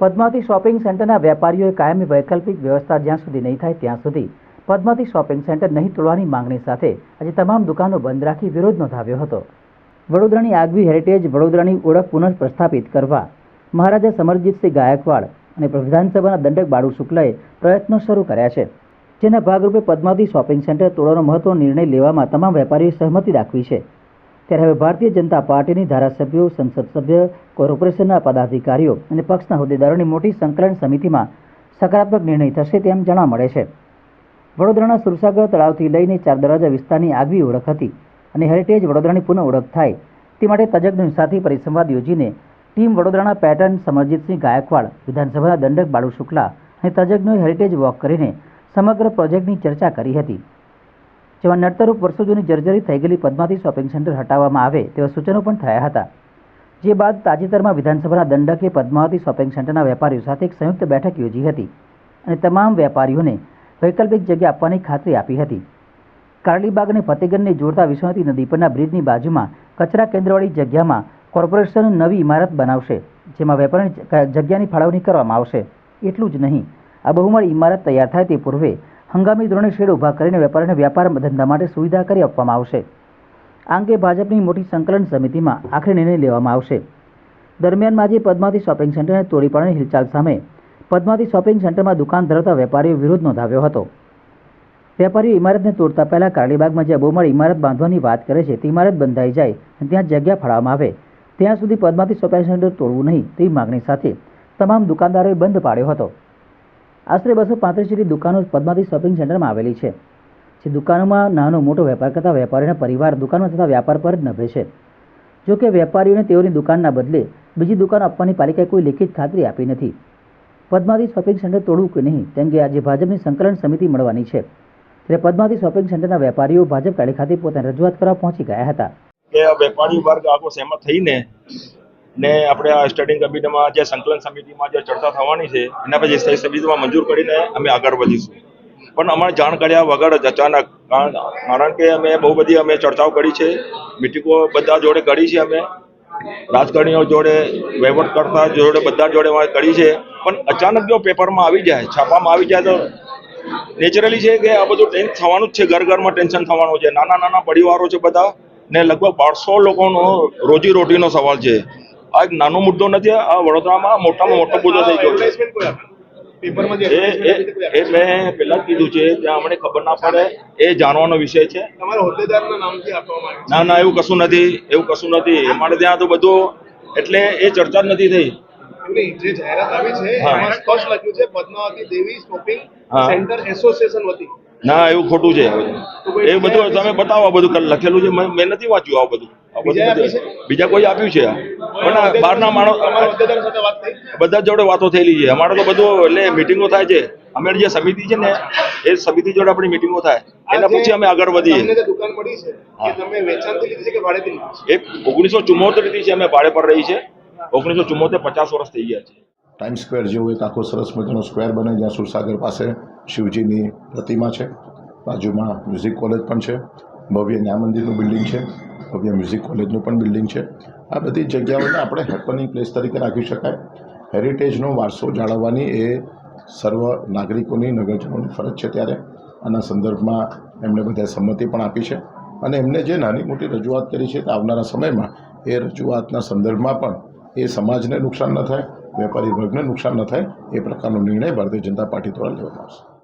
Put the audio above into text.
Padmavati shopping સેન્ટરના વેપારીઓએ કાયમી વૈકલ્પિક વ્યવસ્થા જ્યાં સુધી નહીં થાય ત્યાં સુધી પદ્માવતી શોપિંગ સેન્ટર નહીં તોડવાની માંગણી સાથે આજે તમામ દુકાનો બંધ રાખી વિરોધ નોંધાવ્યો હતો. વડોદરાની આગવી હેરિટેજ વડોદરાની ઓળખ પુનઃ પ્રસ્થાપિત કરવા મહારાજા સમરજીતસિંહ ગાયકવાડ અને વિધાનસભાના દંડક બાળુ શુક્લએ પ્રયત્નો શરૂ કર્યા છે. જેના ભાગરૂપે પદ્માવતી શોપિંગ સેન્ટર તોડવાનો મહત્વનો નિર્ણય લેવામાં તમામ વેપારીઓએ સહમતિ દાખવી છે. ત્યારે હવે ભારતીય જનતા પાર્ટીની ધારાસભ્યો, સંસદ સભ્ય, કોર્પોરેશનના પદાધિકારીઓ અને પક્ષના હોદ્દેદારોની મોટી સંકલન સમિતિમાં સકારાત્મક નિર્ણય થશે તેમ જાણવા મળે છે. વડોદરાના સુરસાગર તળાવથી લઈને ચાર દરવાજા વિસ્તારની આગવી ઓળખ હતી અને હેરિટેજ વડોદરાની પુનઃ ઓળખ થાય તે માટે તજજ્ઞ સાથે પરિસંવાદ યોજીને ટીમ વડોદરાના પેટર્ન સમરજીતસિંહ ગાયકવાડ, વિધાનસભાના દંડક બાળુ શુક્લા અને તજજ્ઞોએ હેરિટેજ વોક કરીને સમગ્ર પ્રોજેક્ટની ચર્ચા કરી હતી. જેમાં નડતરૂપ વર્ષો જર્જરી થઈ ગયેલી પદ્માવતી શોપિંગ સેન્ટર હટાવવામાં આવે તેવા સૂચનો પણ થયા હતા. જે બાદ તાજેતરમાં વિધાનસભાના દંડકે પદ્માવતી શોપિંગ સેન્ટરના વેપારીઓ સાથે એક સંયુક્ત બેઠક યોજી હતી અને તમામ વેપારીઓને વૈકલ્પિક જગ્યા આપવાની ખાતરી આપી હતી. કારલીબાગ અને ફતેગઢને જોડતા વિશ્વનાથી નદી પરના બ્રિજની બાજુમાં કચરા કેન્દ્રવાળી જગ્યામાં કોર્પોરેશન નવી ઇમારત બનાવશે, જેમાં વેપારની જગ્યાની ફાળવણી કરવામાં આવશે. એટલું જ નહીં, આ બહુમાળી ઇમારત તૈયાર થાય તે પૂર્વે હંગામી ધોરણે શેડ ઊભા કરીને વેપારીને વ્યાપાર ધંધા માટે સુવિધા કરી આપવામાં આવશે. આ અંગે ભાજપની મોટી સંકલન સમિતિમાં આખરી નિર્ણય લેવામાં આવશે. દરમિયાનમાં આજે પદ્માવતી શોપિંગ સેન્ટરને તોડી પાડવાની હિલચાલ સામે પદ્માવતી શોપિંગ સેન્ટરમાં દુકાન ધરાવતા વેપારીઓ વિરોધ નોંધાવ્યો હતો. વેપારીઓ ઇમારતને તોડતા પહેલાં કારલીબાગમાં જ્યાં બહુમાળી ઇમારત બાંધવાની વાત કરે છે, તે ઇમારત બંધાઈ જાય અને ત્યાં જગ્યા ફાળવામાં આવે. ત્યાં સુધી પદ્માવતી શોપિંગ સેન્ટર તોડવું નહીં તેવી માગણી સાથે તમામ દુકાનદારોએ બંધ પાડ્યો હતો. આશરે બસો પાંત્રીસ જેટલી દુકાનો પદ્માવતી શોપિંગ સેન્ટરમાં આવેલી છે, જે દુકાનોમાં નાનો મોટો વેપાર કરતા વેપારીના પરિવાર દુકાનમાં થતા વ્યાપાર પર જ નભે છે. જો કે વેપારીઓને તેઓની દુકાનના બદલે બીજી દુકાન આપવાની પાલિકાએ કોઈ લેખિત ખાતરી આપી નથી. પદ્માવતી શોપિંગ સેન્ટર તોડવું કે નહીં તે અંગે આજે ભાજપની સંકલન સમિતિ મળવાની છે. ત્યારે પદ્માવતી શોપિંગ સેન્ટરના વેપારીઓ ભાજપ કાર્ય ખાતે પોતાની રજૂઆત કરવા પહોંચી ગયા હતા. કે વેપારી વર્ગ આખો સહેમત થઈને ને આપણે આ સ્ટેન્ડિંગ કમિટીમાં જે સંકલન સમિતિમાં જે ચર્ચા થવાની છે, એના પછી સ્થાયી સમિતિમાં મંજૂર કરીને અમે આગળ વધીશું. પણ અમારે જાણ કર્યા વગર જ અચાનક, કારણ કે અમે બહુ બધી અમે ચર્ચાઓ કરી છે, મિટિંગો બધા જોડે કરી છે અમે, રાજકારણીઓ જોડે વહીવટ કરતા જોડે બધા જોડે અમારે કરી છે, પણ અચાનક જો પેપરમાં આવી જાય, છાપામાં આવી જાય તો નેચરલી છે કે આ બધું ટેન્સ થવાનું જ છે, ઘર ઘરમાં ટેન્શન થવાનું છે. નાના નાના પરિવારો છે બધા, ને લગભગ બારસો લોકોનો રોજી રોટીનો સવાલ છે. આ એક નાનો મુદ્દો નથી આ વડોદરામાં મોટામાં મોટો મુદ્દો થઈ ગયો છે. એ એ એ મેં પહેલા જ કીધું છે ત્યાં અમને ખબર ના પડે એ જાણવાનો વિષય છે. તમારા હોદ્દેદારના નામથી આપવામાં આવ્યું ના ના એવું કશું નથી એવું કશું નથી. અમારે ત્યાં તો બધું એટલે એ ચર્ચા જ નથી થઈ. જે જાહેરાત આવી છે. એમાં સ્પષ્ટ લખ્યું છે Padmavati Devi shopping centre association વતી. ના એવું ખોટું છે. એ બધું તમે બતાવો આ બધું લખેલું છે. મેં મેં નથી વાંચ્યું આ બધું. બીજા કોઈ આપ્યું છે? પણ આ બહારના માણસ હોદ્દેદાર સાથે વાત થઈ? બધા જોડે વાતો થયેલી છે. અમારે તો બધું એટલે મિટિંગો થાય છે. અમે જે સમિતિ છે ને એ સમિતિ જોડે આપણી મિટિંગો થાય. એના પછી અમે આગળ વધીએ. જે દુકાન પડી છે હા. કે તમે વેચાણથી લીધી છે કે ભાડેથી લીધી છે? એક ઓગણીસો ચુમ્મોતેરથી છે અમે ભાડે પર રહી છે. ઓગણીસો ચુમ્મોતેર પચાસ વર્ષ થઈ ગયા છે. ટાઈમ સ્ક્વેર જેવો એક આખો સરસ મજાનો સ્ક્વેર બને જ્યાં સુરસાગર પાસે. શિવજીની પ્રતિમા છે. બાજુમાં મ્યુઝિક કોલેજ પણ છે. ભવ્ય ન્યા મંદિરનું બિલ્ડિંગ છે. ભવ્ય મ્યુઝિક કોલેજનું પણ બિલ્ડિંગ છે. આ બધી જગ્યાઓને આપણે હેપનિંગ પ્લેસ તરીકે રાખી શકાય. હેરિટેજનો વારસો જાળવવાની એ સર્વ નાગરિકોની, નગરજનોની ફરજ છે ત્યારે. આના સંદર્ભમાં એમણે બધા સંમતિ પણ આપી છે. અને એમને જે નાની મોટી રજૂઆત કરી છે તે આવનારા સમયમાં એ રજૂઆતના સંદર્ભમાં પણ એ સમાજને નુકસાન ન થાય, વેપારી વર્ગને નુકસાન ન થાય, એ પ્રકારનો નિર્ણય ભારતીય જનતા પાર્ટી દ્વારા લેવામાં આવશે.